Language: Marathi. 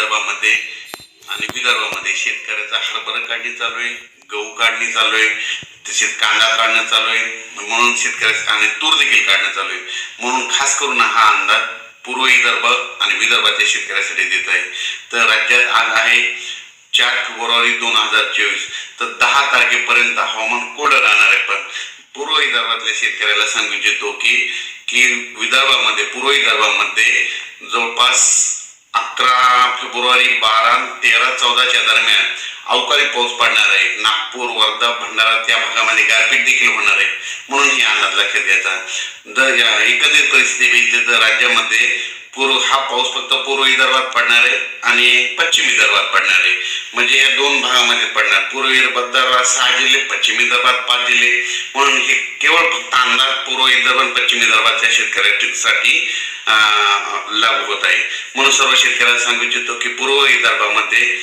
विदर्भामध्ये आणि विदर्भामध्ये शेतकऱ्याचा हरभरा काढणी चालू आहे गहू काढणी चालू आहे तसेच कांदा काढणं चालू आहे. म्हणून शेतकऱ्याचा आणि तूर देखील काढणं चालू आहे. म्हणून खास करून हा अंदाज पूर्व विदर्भ आणि विदर्भाच्या शेतकऱ्यासाठी देत आहे. तर राज्यात आज आहे चार फेब्रुवारी दोन हजार चोवीस. तर दहा तारखेपर्यंत हवामान कोरडं राहणार आहे. पण पूर्व विदर्भातल्या शेतकऱ्याला सांगू इच्छितो की की विदर्भामध्ये पूर्व विदर्भामध्ये जवळपास अकरा फेब्रुवारी बारा तेरा चौदाच्या दरम्यान अवकाळी पाऊस पडणार आहे. नागपूर वर्धा भंडारा त्या भागामध्ये गारपीट देखील होणार आहे. म्हणून हे अंदाज लक्षात घ्यायचा जर एकंदरीत परिस्थिती बघितली तर राज्यामध्ये पूर्व हा पाऊस फक्त पूर्व विदर्भात पडणार आहे आणि पश्चिम विदर्भात पडणार आहे. म्हणजे या दोन भागामध्ये पडणार. पूर्व विदर्भात सहा जिल्हे पश्चिम विदर्भात पाच जिल्हे. म्हणून हे केवळ फक्त अंदाज पूर्व विदर्भ आणि पश्चिम विदर्भातल्या शेतकऱ्यांसाठी लागू होत आहे. म्हणून सर्व शेतकऱ्यांना सांगू इच्छितो की पूर्व विदर्भामध्ये